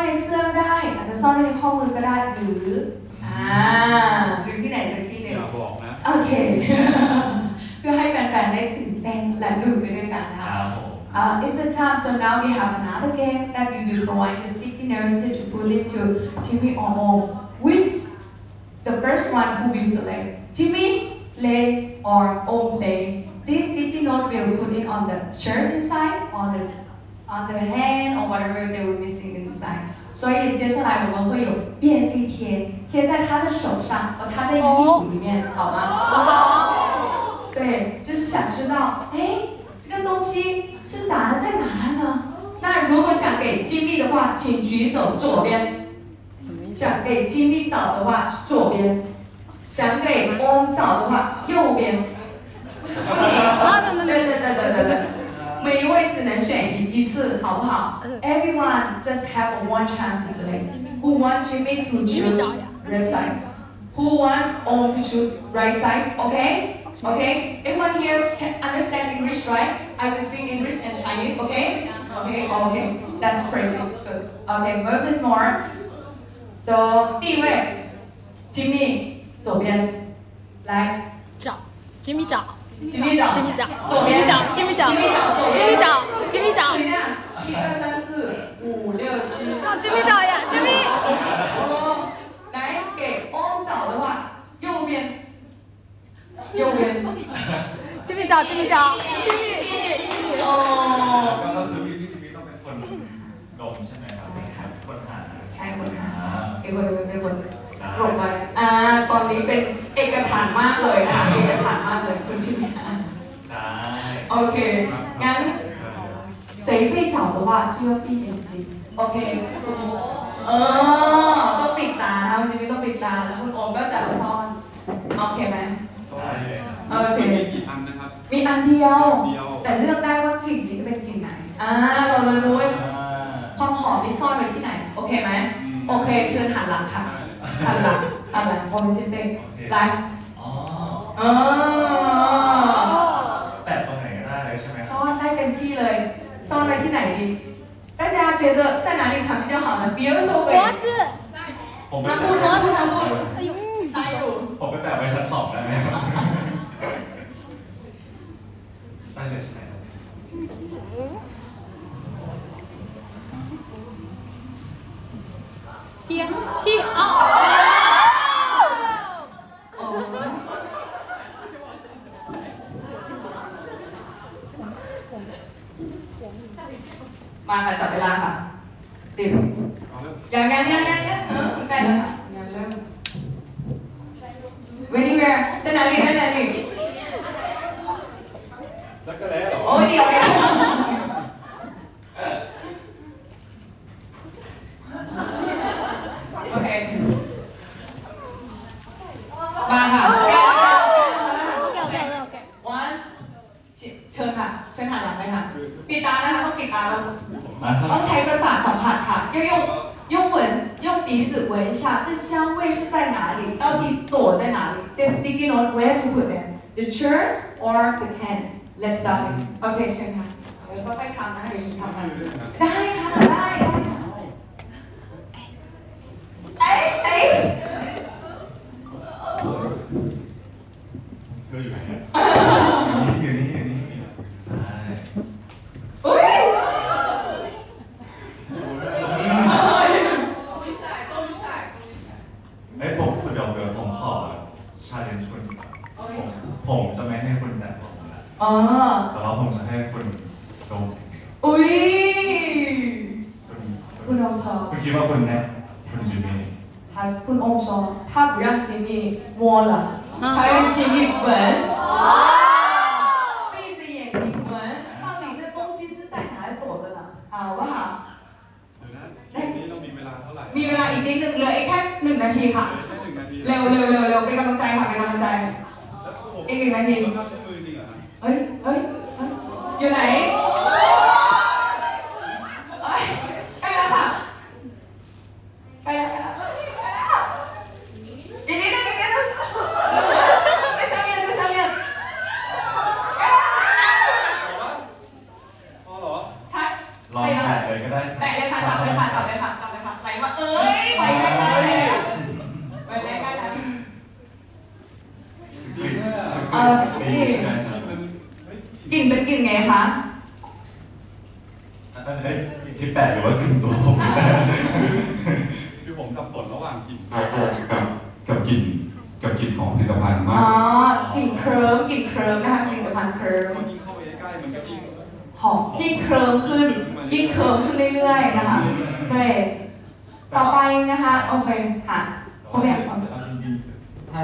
ว้ในเสื้อก็ได้ อาจจะซ่อนไว้ในข้อมือก็ได้หรืออ่าหรือที่ไหนสักที่หนึ่ง อย่าบอกนะ โอเค เพื่อให้แฟนๆได้ตื่นเต้นและลุ้นไปด้วยกันนะ ค คะ รับผม Uh, it's the time, so now we have another game that we will provide the sticky notes to put into Jimmy or Om. Which the first one who will select? Jimmy play or Om play? This sticky note will put it on the shirt inside, on the on the hand or whatever they were missing inside. 所以接下来我们会有便利贴贴在他的手上和他的衣服里面，好吗？好对，就是想知道，哎，这个东西是砸在哪呢？那如果想给金币的话，请举手左边；想给金币找的话是左边；想给翁找的话右边。一一次，好不好？Everyone just have one chance to select. Who want Jimmy to choose left side? Who want Om to choose right side? Okay? Okay, everyone here can understand English, right? I will speak English and Chinese, okay? Okay, okay, that's pretty good. Okay, version more. So 第一位，Jimmy 左边，来找，Jimmy 找 ，Jimmy 找，Jimmy 找左边，Jimmy 找，Jimmy 找，Jimmy 找左边，Jimmy 找，Jimmy 找数，一下，一二三四五六七。让 Jimmy 找呀，Jimmy。哦，来给翁找的话，右边，右边。 Jimmy 找，Jimmy 找，Jimmy，Jimmy，Jimmy。 哦， ก็คือพี่พี่ทีวีต้องเป็นคนลงใช่ไหมครับคนหา ใช่คนหา อ่า เป็นคนเป็นคนลงไปอ่าตอนนี้เป็นเ อกฉันท์มากเลยนะคะเอกฉันท์มากเลยคุณชิม ใช่ โอเคงั้น谁被找的话就要闭眼睛โอเคเออต้องปิดตานะคุณชิมต้องปิดตาแล้วคุณโอมก็จะซ่อนโอเคไหม ได้เลยครับ โอเค มันมีกี่อันนะครับ มีอันเดียว เดียว แต่เลือกได้ว่ากลิ่นนี้จะเป็นกลิ่นไหน อ่า เราเลยรู้ว่า อ่า ความหอมนี่ซ่อนไว้ที่ไหน โอเคไหม โอเค เชิญหันหลังค่ะ ได้เลย หันหลัง หันหลังโอมชินเต้ไลฟ์ อ๋อ อ๋อ แตะตรงไหนก็ได้เลยใช่ไหมครับ ซ่อนได้เต็มที่เลย ซ่อนไว้ที่ไหนดี大家觉得在哪里藏比较好呢？比如说我脖子， ผมไป ทำ แตะ บุญทำบุญทำบุญ 哎呦，ใช่อยู่ ผมไปแตะไว้ชั้นสองได้ไหมครับได้เลยใช่ไหมครับ พี่พี่อ๋อ มาค่ะจับเวลาค่ะสิบอย่างงั้นงั้นงั้นงั้นเออคุณแปดแล้ค่ะงั้นเริ่ม very well เส้นอะไรเส้นอะไรจักรแล้วโอ้เหเดี๋ยวเชิญหันหลังไปค่ะปิดตานะคะต้องปิดตาแล้ว มาครั ต้อบ งใช้ประสาทสัมผัสค่ะ要用用闻用鼻子闻一下这香味是在哪里到底躲在哪里 the sticky note where to put them the shirt or the hand let's start it โอเคเชิญค่ะเดี๋ยวค่อยๆทำนะคะเดี๋ยวทำ ได้ กัน เลยนะ ได้ค่ะได้ได้ค่ะ ผมจะไม่ให้คุณแตะผมนะ อ๋อ แต่ว่าผมจะให้คุณดม อุ้ย คุณ คุณโอมซอ คุณคิดว่าคุณแน่คุณจิมมี่ 他คุณโอมซอ他不让吉米摸了他让吉米闻闭着眼睛闻到底这东西是在哪里躲着呢好不好 เดี๋ยวนะเกมนี้เรามีเวลาเท่าไหร่ มีเวลาอีกนิดนึงเหลืออีกแค่หนึ่งนาทีค่ะ แค่หนึ่งนาที เร็วเร็วเร็วเร็วเป็นกำลังใจค่ะเป็นกำลังใจ 可以来点一个 แปดหรือว่ากลิ่นตัวผมคือผมสับสนระหว่างกลิ่นกับกับกลิ่นกับกลิ่นของผลิตภัณฑ์มาอ๋กอกลิ่นเคลิ้มกลิ่นเคลิ้มนะคะกลิ่นประพันธ์เคลิ้มมันยิ่งเข้าไปใกล้ๆมันก็ยิ่งหอมยิ่งเคลิ้มขึ้นยิ่งเคลิ้มขึ้นเรื่อยๆนะคะเบรกต่อไปนะคะโอเคค่ะเขาแบ่งก่อนเอาจริงๆถ้า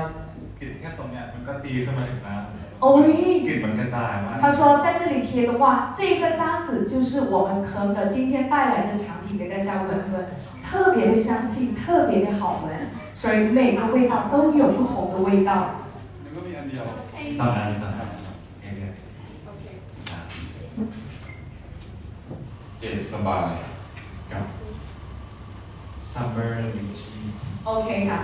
กลิ่นแค่ตรงเนี้ยมันก็ตีขึ้นมาถึงน้ำโอ้ย กลิ่นมันกระจายมาก 他说在这里贴的话，这个渣子就是我们可的今天带来的产品给大家闻闻，特别的香气，特别的好闻，所以每个味道都有不同的味道。 มันก็มีอันเดียว สองอันสองอันเองเนี่ย เจ็บสบายกับ Summer lychee โอเคค่ะ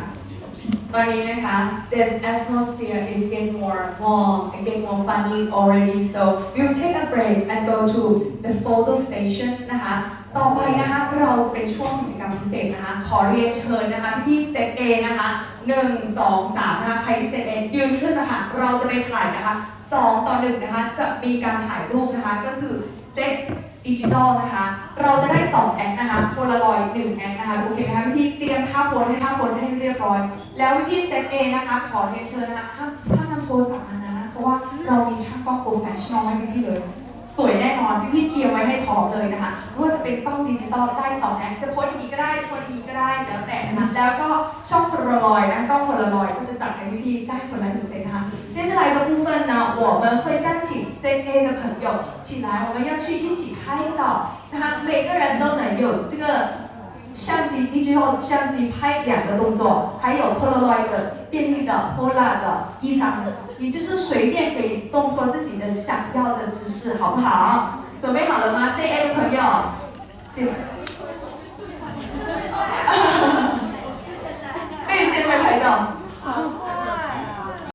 ตอนนี้นะคะ this atmosphere is getting more warm and getting more funny already so we will take a break and go to the photo station นะคะ ต่อไปนะคะเราจะเป็นช่วงกิจกรรมพิเศษนะคะ ขอเรียนเชิญนะคะพี่เซต A นะคะหนึ่งสองสามนะคะใครที่เซต A ยืนขึ้นนะคะเราจะไปถ่ายนะคะสองต่อหนึ่งนะคะจะมีการถ่ายรูปนะคะก็คือ ดิจิตอลนะคะ เราจะได้สองแอคนะคะโพลารอยหนึ่งแอคนะคะโอเคไหมคะพี่ๆเตรียมท่าโพสให้ท่าโพสให้เรียบร้อย แล้วพี่เซต A นะคะ ขอเรียนเชิญนะคะห้ามห้ามนำโทรศัพท์มานะ เพราะว่าเรามีช่างกล้องโปรเฟชชั่นอลให้พี่เลย สวยแน่นอนพี่ๆเตรียมไว้ให้พร้อมเลยนะคะไม่ว่าจะเป็นกล้องดิจิตอลได้สองแอคจะโพสที่นี้ก็ได้โพสอีกก็ได้แล้วแต่นะคะแล้วก็ช่องโพลารอยด์นะกล้องโพลารอยด์ก็จะจัดให้พี่ได้คนละหนึ่งเซตน 接下来的部分呢我们会将请 ca 的朋友起来我们要去一起拍照。那每个人都能有这个相机一 g 后相机拍两个动作还有 polaroid 的便利的 polar 的一张也就是随便可以动作自己的想要的姿势好不好？准备好了吗？Ca 的朋友这个。可以现在拍照。好。